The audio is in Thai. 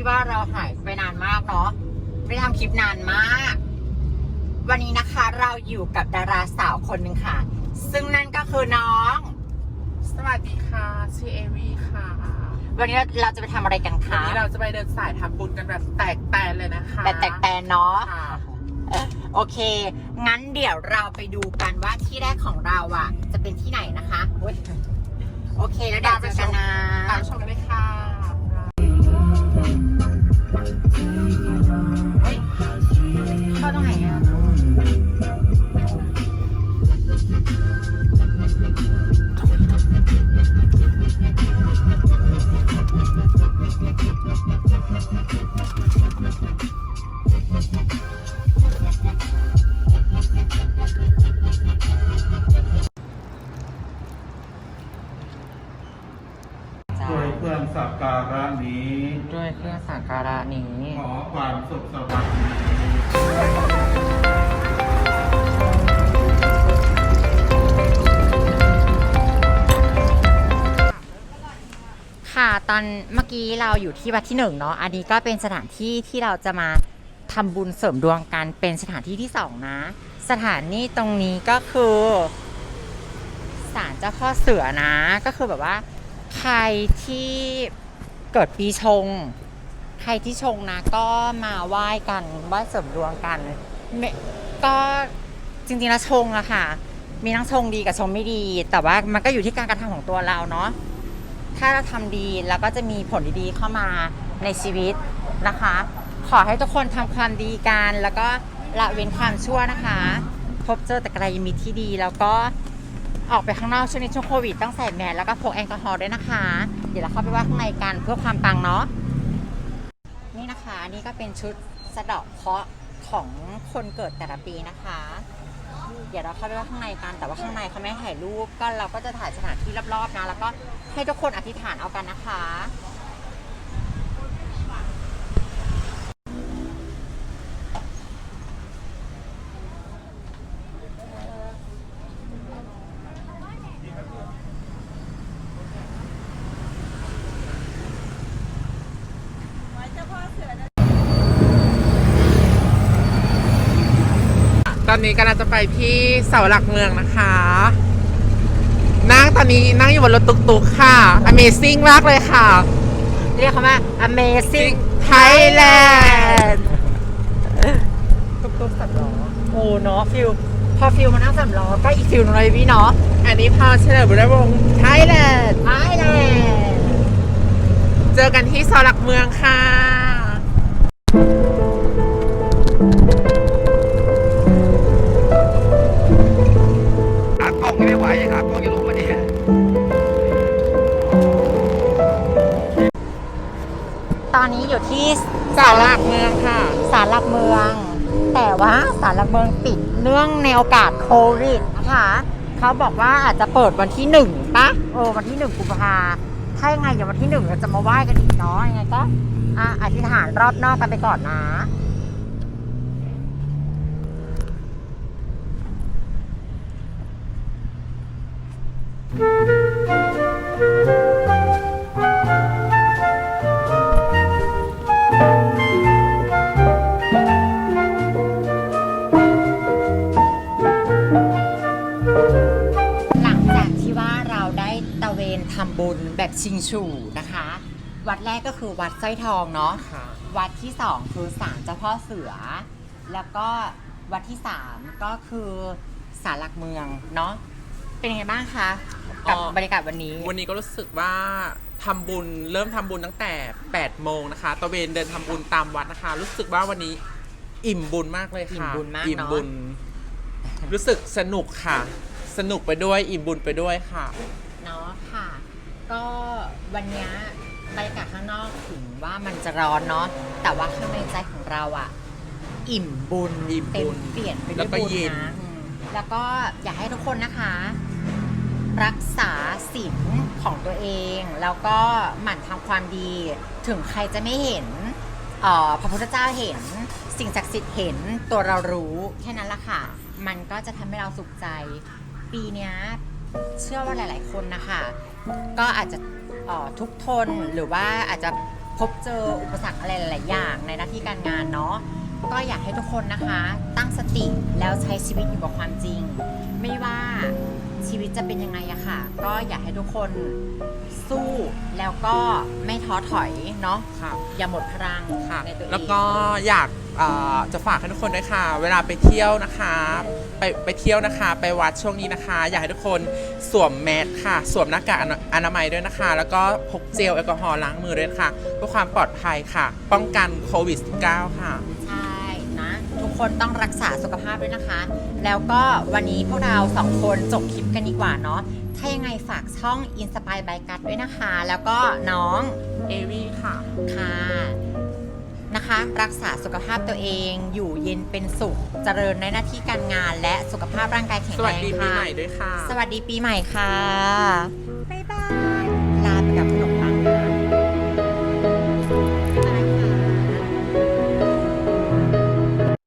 ที่ว่าเราหายไปนานมากเนาะไม่ได้ทำคลิปนานมาก วันนี้นะคะเราอยู่กับดาราสาวคนหนึ่งค่ะ ซึ่งนั่นก็คือน้อง สวัสดีค่ะชื่อเอวีค่ะ วันนี้เราเราจะไปทำอะไรกันวันคะนี้เราจะไปเดินสายทำบุญกันแบบแตกแตนเลยนะคะแต่แตกแตนเนาะ ค่ะโอเค งั้นเดี๋ยวเราไปดูกันว่าที่แรกของเราอะ จะเป็นที่ไหนนะคะอุ๊ยโอเค แล้วเดี๋ยวเจอกันนะ ตามชมกันเลยค่ะ เครื่องสักการะนี้ ด้วยเครื่องสักการะนี้ ขอความสุขสวัสดิ์ค่ะตอนเมื่อกี้เราอยู่ที่วัดที่หนึ่งเนาะอันนี้ก็เป็นสถานที่ที่เราจะมาทำบุญเสริมดวงกันเป็นสถานที่ที่สองนะ สถานที่ตรงนี้ก็คือศาลเจ้าพ่อเสือนะ ก็คือแบบว่า ใครที่เกิดปีชง ใครที่ชงนะ ก็มาไหว้กันไหว้เสริมดวงกันก็จริงๆแล้วชงอะค่ะ มีทั้งชงดีกับชงไม่ดี แต่ว่ามันก็อยู่ที่การกระทำของตัวเราเนาะถ้าเราทำดีแล้วก็จะมีผลดีๆเข้ามาในชีวิตนะคะ ขอให้ทุกคนทำความดีกันแล้วก็ละเว้นความชั่วนะคะ พบเจอแต่กระยมิตรที่ดีแล้วก็ ออกไปข้างนอกช่วงนี้ช่วงโควิดต้องใส่แมสแล้วก็พกแอลกอฮอล์ด้วยนะคะ เดี๋ยวเราเข้าไปว่าข้างในกันเพื่อความปังเนาะนี่นะคะนี่ก็เป็นชุดสะเดาะเคราะห์ของคนเกิดแต่ละปีนะคะ เดี๋ยวเราเข้าไปว่าข้างในกันแต่ว่าข้างในเขาไม่ให้ถ่ายรูปก็เราก็จะถ่ายสถานที่รอบๆนะ แล้วก็ให้ทุกคนอธิษฐานเอากันนะคะ ตอนนี้กำลังจะไปที่เสาหลักเมืองนะคะ นั่งตอนนี้นั่งอยู่บนรถตุกๆค่ะ Amazing มากเลยค่ะ เรียกเขาว่า Amazing Thailand ตุกๆสับล้อโอ้เนาะฟิลพอฟิลมานั่งสำล้อก็อีกฟิลหนึงเลยพี่เนาะอันนี้พอเฉลิมบุรีวงศ์ Thailand ไปเลยเจอกันที่เสาหลักเมืองค่ะ อนนี้อยู่ที่เสาหลักเมืองค่ะศาลหลักเมือง แต่ว่าศาลหลักเมืองปิดเนื่องในโอกาสโควิดนะคะเขาบอกว่าอาจจะเปิดวันที่หนึ่งปะโอ้วันที่หนึ่งกุมภาถ้ายังไงเดี๋ยววันที่หนึ่งเราจะมาไหว้กันอีกเนาะยังไงก็อะอธิษฐานรอบนอกกันไปก่อนนะำบุญแบบชิงชูนะคะ วัดแรกก็คือวัดสร้อยทองเนาะค่ะ วัดที่สองคือศาลเจ้าพ่อเสือ แล้วก็วัดที่สามก็คือศาลหลักเมืองเนาะเป็นยังไงบ้างคะกับอ๋อ บรรยากาศวันนี้ วันนี้ก็รู้สึกว่าทำบุญเริ่มทำบุญตั้งแต่8โมงนะคะตะเวนเดินทำบุญตามวัดนะคะ รู้สึกว่าวันนี้อิ่มบุญมากเลยค่ะอิ่มบุญมากอิ่มเนอะบุญ รู้สึกสนุกค่ะ สนุกไปด้วยอิ่มบุญไปด้วยค่ะเนาะค่ะ ก็วันเนี้ยบรรยากาศข้างนอกถึงว่ามันจะร้อนเนาะแต่ว่าข้างในใจของเราอะอิ่มบุญอิ่มบุเต็มญเปลี่ยนไปด้แล้ววยก็บุญเย็น นะอืมแล้วก็อยากให้ทุกคนนะคะ รักษาศีลของตัวเอง แล้วก็หมั่นทำความดี ถึงใครจะไม่เห็นเอ่อพระพุทธเจ้าเห็น สิ่งศักดิ์สิทธิ์เห็นตัวเรารู้แค่นั้นละค่ะ มันก็จะทำให้เราสุขใจ ปีเนี้ยเชื่อว่าหลาย ๆ คนนะคะ ก็อาจจะทุกทนหรือว่าอาจจะพบเจออุปสรรคอะไรหลาย ๆ อย่างในหน้าที่การงานเนาะก็อยากให้ทุกคนนะคะ ตั้งสติแล้วใช้ชีวิตอยู่กับความจริง จะเป็นยังไงอะค่ะ ก็อยากให้ทุกคนสู้แล้วก็ไม่ท้อถอยเนาะค่ะอย่าหมดพลังค่ะในตัวเองแล้วก็อยากเอ่อจะฝากให้ทุกคนด้วยค่ะ เวลาไปเที่ยวนะคะ ไปไปเที่ยวนะคะ ไปวัดช่วงนี้นะคะ อยากให้ทุกคนสวมแมสค่ะ สวมหน้ากากอนาอนามัยด้วยนะคะ แล้วก็พกเจลแอลกอฮอล์ล้างมือด้วยนะคะเพื่อความปลอดภัยค่ะ ป้องกันโควิด -19 ค่ะใช่นะทุก คนต้องรักษาสุขภาพด้วยนะคะ แล้วก็วันนี้พวกเราสองคนจบคลิปกันดีกว่าเนาะถ้ายังไงฝากช่อง Inspire by กัดด้วยนะคะ แล้วก็น้องเอวีค่ะค่ะนะคะ รักษาสุขภาพตัวเองอยู่เย็นเป็นสุขเจริญในหน้าที่การงานและสุขภาพร่างกายแข็งสแรวัสงดีปีค่ะใหม่ด้วยค่ะ สวัสดีปีใหม่ค่ะบ๊าย